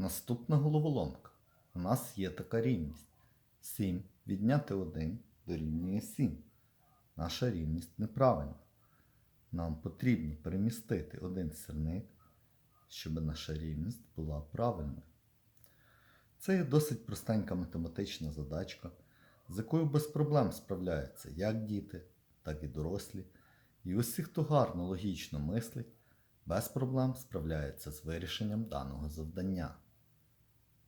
Наступна головоломка. У нас є така рівність. 7 відняти 1 дорівнює 7. Наша рівність неправильна. Нам потрібно перемістити один сірник, щоб наша рівність була правильною. Це є досить простенька математична задачка, з якою без проблем справляються як діти, так і дорослі. І усі, хто гарно логічно мислить, без проблем справляється з вирішенням даного завдання.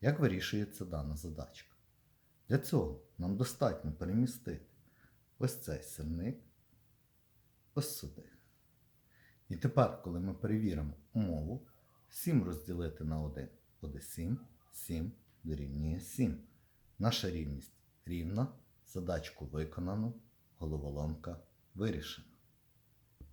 Як вирішується дана задачка? Для цього нам достатньо перемістити ось цей сирник ось сюди. І тепер, коли ми перевіримо умову, 7 розділити на 1 буде 7, 7 дорівнює 7. Наша рівність рівна, задачку виконано, головоломка вирішена.